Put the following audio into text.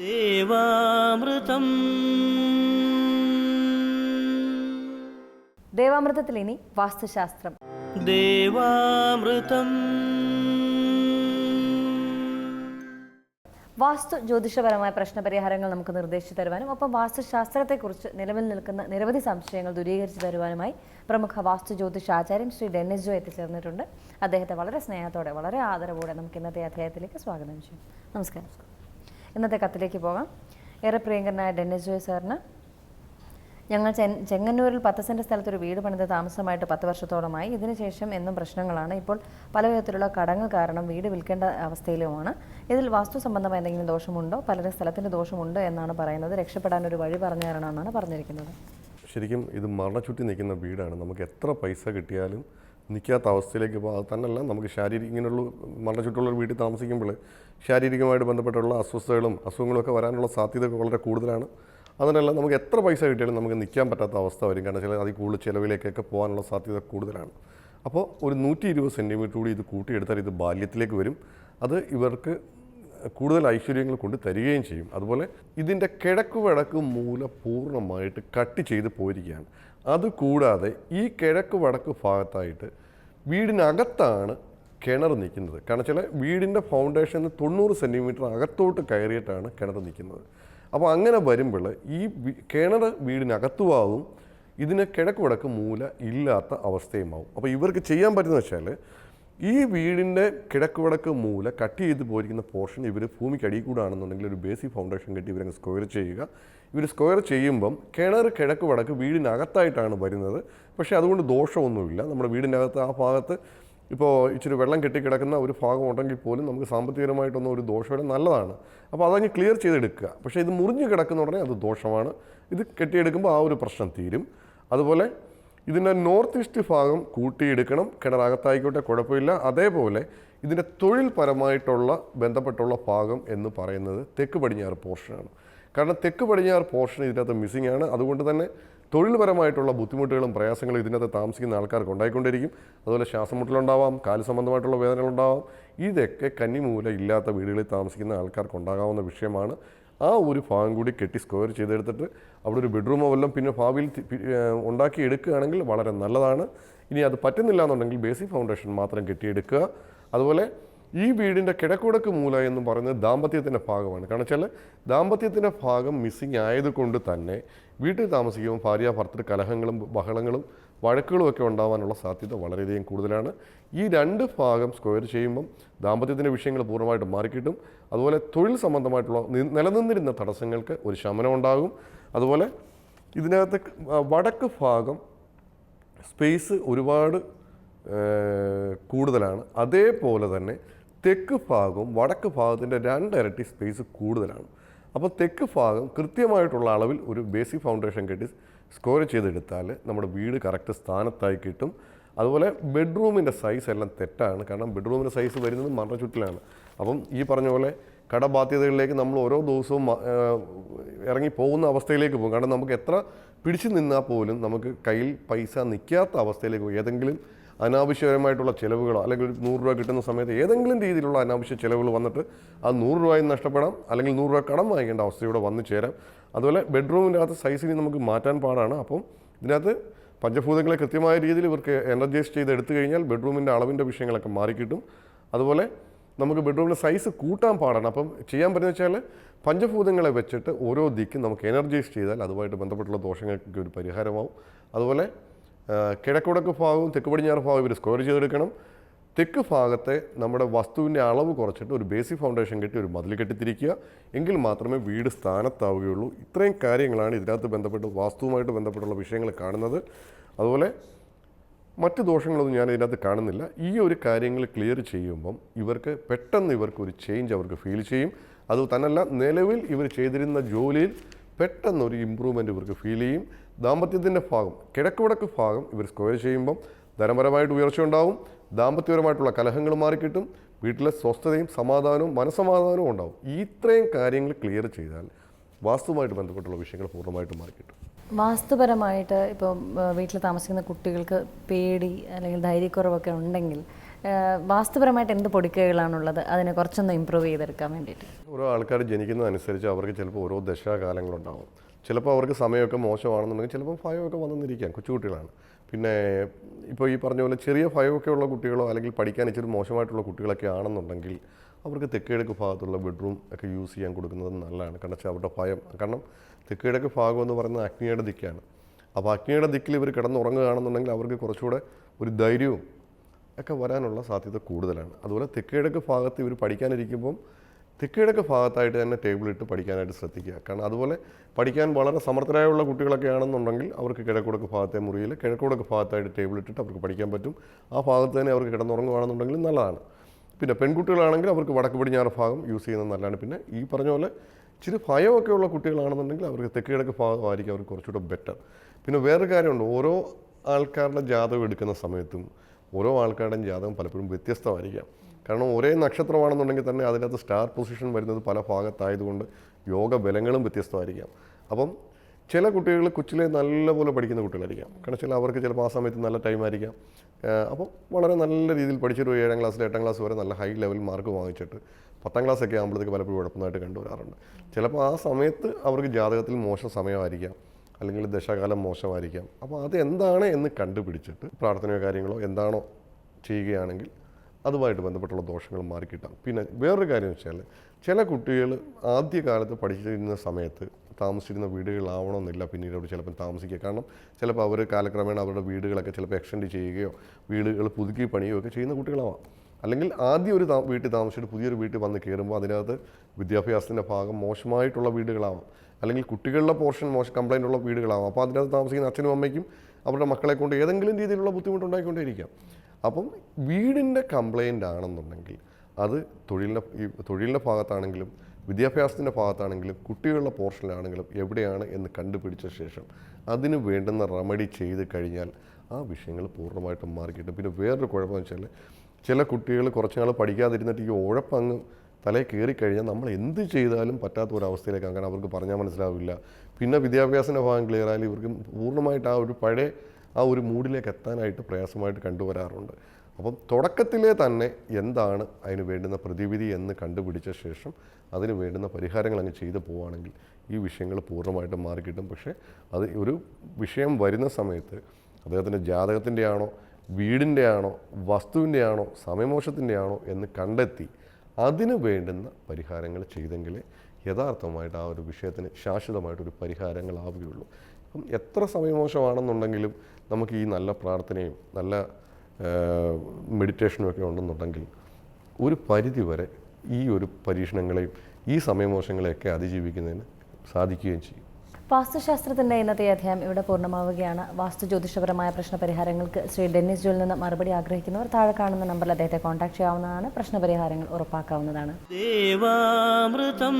ദേവാമൃതം. ദേവാമൃതത്തിൽ ഇനി വാസ്തുശാസ്ത്രം. ദേവാമൃതം. വാസ്തു ജ്യോതിഷപരമായ പ്രശ്നപരിഹാരങ്ങൾ നമുക്ക് നിർദ്ദേശിച്ചു തരുവാനും ഒപ്പം വാസ്തുശാസ്ത്രത്തെക്കുറിച്ച് നിലവിൽ നിൽക്കുന്ന നിരവധി സംശയങ്ങൾ ദൂരീകരിച്ചു തരുവാനുമായി പ്രമുഖ വാസ്തു ജ്യോതിഷ ആചാര്യൻ ശ്രീ ഡെന്നിസ് ജോ എത്തിച്ചേർന്നിട്ടുണ്ട്. അദ്ദേഹത്തെ വളരെ സ്നേഹത്തോടെ വളരെ ആദരവോടെ നമുക്ക് ഇന്നത്തെ അധ്യായത്തിലേക്ക് സ്വാഗതം ചെയ്യും നമസ്കാരം. ഇന്നത്തെ കത്തിലേക്ക് പോകാം. ഏറെ പ്രിയങ്കരനായ ഡെന്നിസ് ജോയ് സാറിന് ഞങ്ങൾ ചെങ്ങന്നൂരിൽ പത്ത് സെന്റ് സ്ഥലത്ത് ഒരു വീട് പണിത് താമസമായിട്ട് പത്ത് വർഷത്തോളമായി. ഇതിനുശേഷം എന്നും പ്രശ്നങ്ങളാണ്. ഇപ്പോൾ പല വിധത്തിലുള്ള കടങ്ങൾ കാരണം വീട് വിൽക്കേണ്ട അവസ്ഥയിലുമാണ്. ഇതിൽ വാസ്തു സംബന്ധമായ എന്തെങ്കിലും ദോഷമുണ്ടോ? പലരും സ്ഥലത്തിന്റെ ദോഷമുണ്ടോ എന്നാണ് പറയുന്നത്. രക്ഷപ്പെടാൻ ഒരു വഴി പറഞ്ഞു തരണമെന്നാണ് പറഞ്ഞിരിക്കുന്നത്. ശരിക്കും ഇത് മരണച്ചുറ്റി നിൽക്കുന്ന വീടാണ്. നമുക്ക് എത്ര പൈസ കിട്ടിയാലും നിൽക്കാത്ത അവസ്ഥയിലേക്ക് പോകും അത് തന്നെയല്ല നമുക്ക് ശാരീരിക ഇങ്ങനെയുള്ള മരണച്ചുറ്റുള്ള ഒരു വീട്ടിൽ താമസിക്കുമ്പോൾ ശാരീരികമായിട്ട് ബന്ധപ്പെട്ടുള്ള അസ്വസ്ഥതകളും അസുഖങ്ങളൊക്കെ വരാനുള്ള സാധ്യത വളരെ കൂടുതലാണ്. അതിനല്ല നമുക്ക് എത്ര പൈസ കിട്ടിയാലും നമുക്ക് നിൽക്കാൻ പറ്റാത്ത അവസ്ഥ വരും. കാരണം ചില അതിൽ കൂടുതൽ ചിലവിലേക്കൊക്കെ പോകാനുള്ള സാധ്യത കൂടുതലാണ്. അപ്പോൾ ഒരു നൂറ്റി ഇരുപത് സെന്റിമീറ്റർ കൂടി ഇത് കൂട്ടിയെടുത്താൽ ഇത് ബാല്യത്തിലേക്ക് വരും. അത് ഇവർക്ക് കൂടുതൽ ഐശ്വര്യങ്ങൾ കൊണ്ട് തരികയും ചെയ്യും. അതുപോലെ ഇതിന്റെ കിഴക്ക് വടക്ക് മൂല പൂർണമായിട്ട് കട്ട് ചെയ്ത് പോയിരിക്കുകയാണ്. അതുകൂടാതെ ഈ കിഴക്ക് വടക്ക് ഭാഗത്തായിട്ട് വീടിനകത്താണ് കിണർ നിൽക്കുന്നത്. കാരണം വെച്ചാൽ വീടിന്റെ ഫൗണ്ടേഷന് തൊണ്ണൂറ് സെന്റിമീറ്റർ അകത്തോട്ട് കയറിയിട്ടാണ് കിണർ നിൽക്കുന്നത്. അപ്പോൾ അങ്ങനെ വരുമ്പോൾ ഈ കിണർ വീടിനകത്തുമാവും ഇതിന് കിഴക്ക് വടക്ക് മൂല ഇല്ലാത്ത അവസ്ഥയുമാവും. അപ്പോൾ ഇവർക്ക് ചെയ്യാൻ പറ്റുന്നത് വെച്ചാൽ ഈ വീടിന്റെ കിഴക്ക് വടക്ക് മൂല കട്ട് ചെയ്ത് പോയിരിക്കുന്ന പോർഷൻ ഇവർ ഭൂമിക്കടിയിൽ കൂടാണെന്നുണ്ടെങ്കിൽ ഒരു ബേസിക് ഫൗണ്ടേഷൻ കെട്ടി ഇവരങ്ങ് സ്ക്വയർ ചെയ്യുക. ഇവർ സ്ക്വയർ ചെയ്യുമ്പം കിണർ കിഴക്ക് വടക്ക് വീടിനകത്തായിട്ടാണ് വരുന്നത്. പക്ഷേ അതുകൊണ്ട് ദോഷമൊന്നുമില്ല. നമ്മുടെ വീടിനകത്ത് ആ ഭാഗത്ത് ഇപ്പോൾ ഇച്ചിരി വെള്ളം കെട്ടിക്കിടക്കുന്ന ഒരു ഭാഗം ഉണ്ടെങ്കിൽ പോലും നമുക്ക് സാമ്പത്തികമായിട്ടൊന്നും ഒരു ദോഷമില്ല. നല്ലതാണ്. അപ്പോൾ അതങ്ങ് ക്ലിയർ ചെയ്തെടുക്കുക. പക്ഷേ ഇത് മുറിഞ്ഞ് കിടക്കുന്ന ഉടനെ അത് ദോഷമാണ്. ഇത് കെട്ടിയെടുക്കുമ്പോൾ ആ ഒരു പ്രശ്നം തീരും. അതുപോലെ ഇതിന്റെ നോർത്ത് ഈസ്റ്റ് ഭാഗം കൂട്ടിയെടുക്കണം കിണറകത്തായിക്കോട്ടെ കുഴപ്പമില്ല. അതേപോലെ ഇതിന്റെ തൊഴിൽപരമായിട്ടുള്ള ബന്ധപ്പെട്ടുള്ള ഭാഗം എന്ന് പറയുന്നത് തെക്ക് പടിഞ്ഞാറ് പോർഷനാണ്. കാരണം തെക്ക് പടിഞ്ഞാറ് പോർഷൻ ഇതിനകത്ത് മിസ്സിംഗ് ആണ്. അതുകൊണ്ട് തന്നെ തൊഴിൽപരമായിട്ടുള്ള ബുദ്ധിമുട്ടുകളും പ്രയാസങ്ങളും ഇതിനകത്ത് താമസിക്കുന്ന ആൾക്കാർക്ക് ഉണ്ടായിക്കൊണ്ടിരിക്കും. അതുപോലെ ശ്വാസമുട്ടലുണ്ടാവാം കാൽ സംബന്ധമായിട്ടുള്ള വേദനകളുണ്ടാവാം. ഇതൊക്കെ കന്നിമൂല ഇല്ലാത്ത വീടുകളിൽ താമസിക്കുന്ന ആൾക്കാർക്ക് ഉണ്ടാകാവുന്ന വിഷയമാണ്. ആ ഒരു ഭാഗം കൂടി കെട്ടി സ്ക്വയർ ചെയ്തെടുത്തിട്ട് അവിടെ ഒരു ബെഡ്റൂമോ വല്ലതും പിന്നെ ഭാവിയിൽ ഉണ്ടാക്കി എടുക്കുകയാണെങ്കിൽ വളരെ നല്ലതാണ്. ഇനി അത് പറ്റുന്നില്ല എന്നുണ്ടെങ്കിൽ ബേസിക് ഫൗണ്ടേഷൻ മാത്രം കെട്ടിയെടുക്കുക. അതുപോലെ ഈ വീടിന്റെ കിഴക്കുടക്ക് മൂല എന്ന് പറയുന്നത് ദാമ്പത്യത്തിന്റെ ഭാഗമാണ്. കാരണം വെച്ചാൽ ദാമ്പത്യത്തിന്റെ ഭാഗം മിസ്സിങ് ആയതുകൊണ്ട് തന്നെ വീട്ടിൽ താമസിക്കുമ്പോൾ ഭാര്യ ഭർത്തൃ കലഹങ്ങളും ബഹളങ്ങളും വഴക്കുകളും ഉണ്ടാകാനുള്ള സാധ്യത വളരെയധികം കൂടുതലാണ്. ഈ രണ്ട് ഭാഗം സ്ക്വയർ ചെയ്യുമ്പം ദാമ്പത്യത്തിന്റെ വിഷയങ്ങൾ പൂർണമായിട്ട് മാറിക്കിട്ടും. അതുപോലെ തൊഴിൽ സംബന്ധമായിട്ടുള്ള നിലനിന്നിരുന്ന തടസ്സങ്ങൾക്ക് ഒരു ശമനം ഉണ്ടാകും. അതുപോലെ ഇതിനകത്ത് വടക്ക് ഭാഗം സ്പേസ് ഒരുപാട് കൂടുതലാണ്. അതേപോലെ തന്നെ തെക്ക് ഭാഗവും വടക്ക് ഭാഗത്തിന്റെ രണ്ടിരട്ടി സ്പേസ് കൂടുതലാണ്. അപ്പോൾ തെക്ക് ഭാഗം കൃത്യമായിട്ടുള്ള അളവിൽ ഒരു ബേസിക് ഫൗണ്ടേഷൻ കെട്ടി സ്കോർ ചെയ്തെടുത്താൽ നമ്മുടെ വീട് കറക്റ്റ് സ്ഥാനത്തായി കിട്ടും. അതുപോലെ ബെഡ്റൂമിന്റെ സൈസ് എല്ലാം തെറ്റാണ്. കാരണം ബെഡ്റൂമിന്റെ സൈസ് വരുന്നത് മറച്ചുറ്റിലാണ് അപ്പം ഈ പറഞ്ഞ പോലെ കടബാധ്യതകളിലേക്ക് നമ്മൾ ഓരോ ദിവസവും ഇറങ്ങി പോകുന്ന അവസ്ഥയിലേക്ക് പോകും. കാരണം നമുക്ക് എത്ര പിടിച്ചു നിന്നാൽ പോലും നമുക്ക് കയ്യിൽ പൈസ നിൽക്കാത്ത അവസ്ഥയിലേക്ക് പോകും. ഏതെങ്കിലും അനാവശ്യപരമായിട്ടുള്ള ചിലവുകളോ അല്ലെങ്കിൽ ഒരു നൂറ് രൂപ കിട്ടുന്ന സമയത്ത് ഏതെങ്കിലും രീതിയിലുള്ള അനാവശ്യ ചിലവുകൾ വന്നിട്ട് ആ നൂറ് രൂപയും നഷ്ടപ്പെടാം. അല്ലെങ്കിൽ നൂറ് രൂപ കടം വാങ്ങിക്കേണ്ട അവസ്ഥയോടെ വന്നു ചേരാം. അതുപോലെ ബെഡ്റൂമിന്റെ അകത്ത് സൈസിന് നമുക്ക് മാറ്റാൻ പാടാണ്. അപ്പം ഇതിനകത്ത് പഞ്ചഭൂതങ്ങളെ കൃത്യമായ രീതിയിൽ ഇവർക്ക് എനർജൈസ് ചെയ്ത് എടുത്തു കഴിഞ്ഞാൽ ബെഡ്റൂമിന്റെ അളവിന്റെ വിഷയങ്ങളൊക്കെ മാറിക്കിട്ടും. അതുപോലെ നമുക്ക് ബെഡ്റൂമിന്റെ സൈസ് കൂട്ടാൻ പാടാണ്. അപ്പം ചെയ്യാൻ പറ്റുന്ന വെച്ചാൽ പഞ്ചഭൂതങ്ങളെ വെച്ചിട്ട് ഓരോ ദിക്കും നമുക്ക് എനർജൈസ് ചെയ്താൽ അതുമായിട്ട് ബന്ധപ്പെട്ടുള്ള ദോഷങ്ങൾക്കൊക്കെ ഒരു പരിഹാരമാവും. അതുപോലെ കിഴക്കുടക്ക് ഭാഗവും തെക്ക് പടിഞ്ഞാറ് ഭാഗവും ഇവർ സ്ക്വയർ ചെയ്തെടുക്കണം. തെക്ക് ഭാഗത്തെ നമ്മുടെ വസ്തുവിന്റെ അളവ് കുറച്ചിട്ട് ഒരു ബേസിക് ഫൗണ്ടേഷൻ കെട്ടി ഒരു മതിൽ കെട്ടിത്തിരിക്കുക. എങ്കിൽ മാത്രമേ വീട് സ്ഥാനത്താവുകയുള്ളൂ. ഇത്രയും കാര്യങ്ങളാണ് ഇതിനകത്ത് ബന്ധപ്പെട്ട് വാസ്തുവുമായിട്ട് ബന്ധപ്പെട്ടുള്ള വിഷയങ്ങൾ കാണുന്നത്. അതുപോലെ മറ്റ് ദോഷങ്ങളൊന്നും ഞാൻ ഇതിനകത്ത് കാണുന്നില്ല. ഈ ഒരു കാര്യങ്ങൾ ക്ലിയർ ചെയ്യുമ്പം ഇവർക്ക് പെട്ടെന്ന് ഇവർക്ക് ഒരു ചേഞ്ച് അവർക്ക് ഫീൽ ചെയ്യും. അത് തന്നല്ല നിലവിൽ ഇവർ ചെയ്തിരുന്ന ജോലിയിൽ പെട്ടെന്നൊരു ഇമ്പ്രൂവ്മെന്റ് ഇവർക്ക് ഫീൽ ചെയ്യും. ദാമ്പത്യത്തിന്റെ ഭാഗം കിഴക്ക് വടക്ക് ഭാഗം ഇവർ സ്ക്വയർ ചെയ്യുമ്പം ധനപരമായിട്ട് ഉയർച്ച ഉണ്ടാവും ദാമ്പത്യപരമായിട്ടുള്ള കലഹങ്ങൾ മാറിക്കിട്ടും വീട്ടിലെ സ്വസ്ഥതയും സമാധാനവും മനസമാധാനവും ഉണ്ടാവും. ഈ ഇത്രയും കാര്യങ്ങൾ ക്ലിയർ ചെയ്താൽ വാസ്തുവുമായിട്ട് ബന്ധപ്പെട്ടുള്ള വിഷയങ്ങൾ പൂർണമായിട്ടും മാറിക്കിട്ടും. വാസ്തുപരമായിട്ട് ഇപ്പോൾ വീട്ടിൽ താമസിക്കുന്ന കുട്ടികൾക്ക് പേടി അല്ലെങ്കിൽ ധൈര്യക്കുറവൊക്കെ ഉണ്ടെങ്കിൽ വാസ്തുപരമായിട്ട് എന്ത് പൊടിക്കൈകളാണുള്ളത്? അതിനെ കുറച്ചൊന്ന് ഇമ്പ്രൂവ് ചെയ്തെടുക്കാൻ വേണ്ടിയിട്ട്. ഓരോ ആൾക്കാർ ജനിക്കുന്നതനുസരിച്ച് അവർക്ക് ചിലപ്പോൾ ഓരോ ദശാകാലങ്ങളുണ്ടാവും. ചിലപ്പോൾ അവർക്ക് സമയമൊക്കെ മോശമാണെന്നുണ്ടെങ്കിൽ ചിലപ്പോൾ ഭയമൊക്കെ വന്നെന്നിരിക്കാം കൊച്ചുകുട്ടികളാണ്. പിന്നെ ഇപ്പോൾ ഈ പറഞ്ഞ പോലെ ചെറിയ ഭയമൊക്കെ ഉള്ള കുട്ടികളോ അല്ലെങ്കിൽ പഠിക്കാൻ ഇച്ചിരി മോശമായിട്ടുള്ള കുട്ടികളൊക്കെ ആണെന്നുണ്ടെങ്കിൽ അവർക്ക് തെക്കേടക്ക് ഭാഗത്തുള്ള ബെഡ്റൂം ഒക്കെ യൂസ് ചെയ്യാൻ കൊടുക്കുന്നത് നല്ലതാണ്. കാരണം വെച്ചാൽ അവരുടെ ഭയം. കാരണം തെക്കിഴക്ക് ഭാഗം എന്ന് പറയുന്നത് അഗ്നിയുടെ ദിക്കാണ്. അപ്പോൾ അഗ്നിയുടെ ദിക്കിൽ ഇവർ കിടന്നുറങ്ങുകയാണെന്നുണ്ടെങ്കിൽ അവർക്ക് കുറച്ചുകൂടെ ഒരു ധൈര്യവും ഒക്കെ വരാനുള്ള സാധ്യത കൂടുതലാണ്. അതുപോലെ തെക്കേടക്ക് ഭാഗത്ത് ഇവർ പഠിക്കാനിരിക്കുമ്പം തെക്കിഴക്ക് ഭാഗത്തായിട്ട് തന്നെ ടേബിൾ ഇട്ട് പഠിക്കാനായിട്ട് ശ്രദ്ധിക്കുക. കാരണം അതുപോലെ പഠിക്കാൻ വളരെ സമർത്ഥരായുള്ള കുട്ടികളൊക്കെ ആണെന്നുണ്ടെങ്കിൽ അവർക്ക് കിഴക്കുടക്ക് ഭാഗത്തെ മുറിയിൽ കിഴക്കുടക്ക് ഭാഗത്തായിട്ട് ടേബിൾ ഇട്ടിട്ട് അവർക്ക് പഠിക്കാൻ പറ്റും. ആ ഭാഗത്ത് തന്നെ അവർക്ക് കിടന്നുറങ്ങുകയാണെന്നുണ്ടെങ്കിൽ നല്ലതാണ്. പിന്നെ പെൺകുട്ടികളാണെങ്കിൽ അവർക്ക് വടക്ക് പടിഞ്ഞാറ് ഭാഗം യൂസ് ചെയ്യുന്നത് നല്ലതാണ്. പിന്നെ ഈ പറഞ്ഞ പോലെ ഇച്ചിരി ഭയമൊക്കെ ഉള്ള കുട്ടികളാണെന്നുണ്ടെങ്കിൽ അവർക്ക് തെക്കിഴക്ക് ഭാഗമായിരിക്കും അവർക്ക് കുറച്ചുകൂടെ ബെറ്റർ പിന്നെ വേറൊരു കാര്യമുണ്ട്. ഓരോ ആൾക്കാരുടെ ജാതകം എടുക്കുന്ന സമയത്തും ഓരോ ആൾക്കാരുടെയും ജാതകം പലപ്പോഴും വ്യത്യസ്തമായിരിക്കാം. കാരണം ഒരേ നക്ഷത്രമാണെന്നുണ്ടെങ്കിൽ തന്നെ അതിനകത്ത് സ്റ്റാർ പൊസിഷൻ വരുന്നത് പല ഭാഗത്തായതുകൊണ്ട് യോഗ ബലങ്ങളും വ്യത്യസ്തമായിരിക്കാം. അപ്പം ചില കുട്ടികൾ കൊച്ചിലെ നല്ലപോലെ പഠിക്കുന്ന കുട്ടികളായിരിക്കാം. കാരണം ചില അവർക്ക് ചിലപ്പോൾ ആ സമയത്ത് നല്ല ടൈം ആയിരിക്കാം. അപ്പം വളരെ നല്ല രീതിയിൽ പഠിച്ചൊരു ഏഴാം ക്ലാസ്സിൽ എട്ടാം ക്ലാസ് വരെ നല്ല ഹൈ ലെവൽ മാർക്ക് വാങ്ങിച്ചിട്ട് പത്താം ക്ലാസ് ഒക്കെ ആകുമ്പോഴത്തേക്ക് പലപ്പോഴും കുഴപ്പമായിട്ട് കണ്ടുവരാറുണ്ട്. ചിലപ്പോൾ ആ സമയത്ത് അവർക്ക് ജാതകത്തിൽ മോശം സമയമായിരിക്കാം. അല്ലെങ്കിൽ ദശകാലം മോശമായിരിക്കാം. അപ്പോൾ അത് എന്താണ് എന്ന് കണ്ടുപിടിച്ചിട്ട് പ്രാർത്ഥനയോ കാര്യങ്ങളോ എന്താണോ ചെയ്യുകയാണെങ്കിൽ അതുമായിട്ട് ബന്ധപ്പെട്ടുള്ള ദോഷങ്ങൾ മാറിക്കിട്ടാം. പിന്നെ വേറൊരു കാര്യം വെച്ചാൽ ചില കുട്ടികൾ ആദ്യകാലത്ത് പഠിച്ചിരുന്ന സമയത്ത് താമസിച്ചിരുന്ന വീടുകളാവണമെന്നില്ല പിന്നീട് അവിടെ ചിലപ്പോൾ താമസിക്കുക. കാരണം ചിലപ്പോൾ അവർ കാലക്രമേണ അവരുടെ വീടുകളൊക്കെ ചിലപ്പോൾ എക്സ്റ്റെൻഡ് ചെയ്യുകയോ വീടുകൾ പുതുക്കി പണിയോ ഒക്കെ ചെയ്യുന്ന കുട്ടികളാവാം. അല്ലെങ്കിൽ ആദ്യം ഒരു വീട്ടിൽ താമസിച്ചിട്ട് പുതിയൊരു വീട്ടിൽ വന്ന് കയറുമ്പോൾ അതിനകത്ത് വിദ്യാഭ്യാസത്തിന്റെ ഭാഗം മോശമായിട്ടുള്ള വീടുകളാവാം. അല്ലെങ്കിൽ കുട്ടികളുടെ പോർഷൻ മോശം കംപ്ലൈന്റ് ഉള്ള വീടുകളാവാം. അപ്പോൾ അതിനകത്ത് താമസിക്കുന്ന അച്ഛനും അമ്മയ്ക്കും അവരുടെ മക്കളെ കൊണ്ട് ഏതെങ്കിലും രീതിയിലുള്ള ബുദ്ധിമുട്ടുണ്ടായിക്കൊണ്ടേയിരിക്കാം. അപ്പം വീടിന്റെ കംപ്ലൈന്റ് ആണെന്നുണ്ടെങ്കിൽ അത് തൊഴിലിന്റെ ഈ തൊഴിലിന്റെ ഭാഗത്താണെങ്കിലും വിദ്യാഭ്യാസത്തിന്റെ ഭാഗത്താണെങ്കിലും കുട്ടികളുടെ പോർഷനിലാണെങ്കിലും എവിടെയാണ് എന്ന് കണ്ടുപിടിച്ച ശേഷം അതിന് വേണ്ടുന്ന റെമഡി ചെയ്ത് കഴിഞ്ഞാൽ ആ വിഷയങ്ങൾ പൂർണമായിട്ടും മാറിക്കിട്ടും. പിന്നെ വേറൊരു കുഴപ്പമെന്ന് വെച്ചാൽ ചില കുട്ടികൾ കുറച്ച് നാൾ പഠിക്കാതിരുന്നിട്ട് ഈ ഉഴപ്പങ്ങ് തലയിൽ കയറി കഴിഞ്ഞാൽ നമ്മൾ എന്ത് ചെയ്താലും പറ്റാത്ത ഒരു അവസ്ഥയിലേക്ക് അങ്ങനെ അവർക്ക് പറഞ്ഞാൽ മനസ്സിലാവില്ല. പിന്നെ വിദ്യാഭ്യാസത്തിന്റെ ഭാഗം ക്ലിയർ ആയാലും ഇവർക്ക് പൂർണമായിട്ട് ആ ഒരു പഴയ ആ ഒരു മൂഡിലേക്ക് എത്താനായിട്ട് പ്രയാസമായിട്ട് കണ്ടുവരാറുണ്ട്. അപ്പം തുടക്കത്തിലെ തന്നെ എന്താണ് അതിന് വേണ്ടുന്ന പ്രതിവിധി എന്ന് കണ്ടുപിടിച്ച ശേഷം അതിന് വേണ്ടുന്ന പരിഹാരങ്ങൾ അങ്ങ് ചെയ്തു പോവുകയാണെങ്കിൽ ഈ വിഷയങ്ങൾ പൂർണമായിട്ടും മാറിക്കിട്ടും. പക്ഷേ അത് ഒരു വിഷയം വരുന്ന സമയത്ത് അദ്ദേഹത്തിന്റെ ജാതകത്തിന്റെ ആണോ വീടിന്റെ ആണോ വസ്തുവിന്റെ ആണോ സമയമോശത്തിന്റെ ആണോ എന്ന് കണ്ടെത്തി അതിന് വേണ്ടുന്ന പരിഹാരങ്ങൾ ചെയ്തെങ്കിലേ യഥാർത്ഥമായിട്ട് ആ ഒരു വിഷയത്തിന് ശാശ്വതമായിട്ടൊരു പരിഹാരങ്ങളാവുകയുള്ളൂ. അപ്പം എത്ര സമയമോശമാണെന്നുണ്ടെങ്കിലും നമുക്ക് ഈ നല്ല പ്രാർത്ഥനയും നല്ല മെഡിറ്റേഷനും ഒക്കെ ഉണ്ടെന്നുണ്ടെങ്കിൽ ഒരു പരിധി വരെ ഈ ഒരു പരീക്ഷണങ്ങളെയും ഈ സമയമോശങ്ങളെയൊക്കെ അതിജീവിക്കുന്നതിന് സാധിക്കുകയും ചെയ്യും. വാസ്തുശാസ്ത്രത്തിന്റെ ഇന്നത്തെ അധ്യായം ഇവിടെ പൂർണമാവുകയാണ്. വാസ്തു ജ്യോതിഷപരമായ പ്രശ്നപരിഹാരങ്ങൾക്ക് ശ്രീ ഡെന്നിസ് ജോലിൽ നിന്ന് മറുപടി ആഗ്രഹിക്കുന്നവർ താഴെ കാണുന്ന നമ്പറിൽ അദ്ദേഹത്തെ കോൺടാക്ട് ചെയ്യാവുന്നതാണ്. പ്രശ്നപരിഹാരങ്ങൾ ഉറപ്പാക്കാവുന്നതാണ്. ദേവാമൃതം.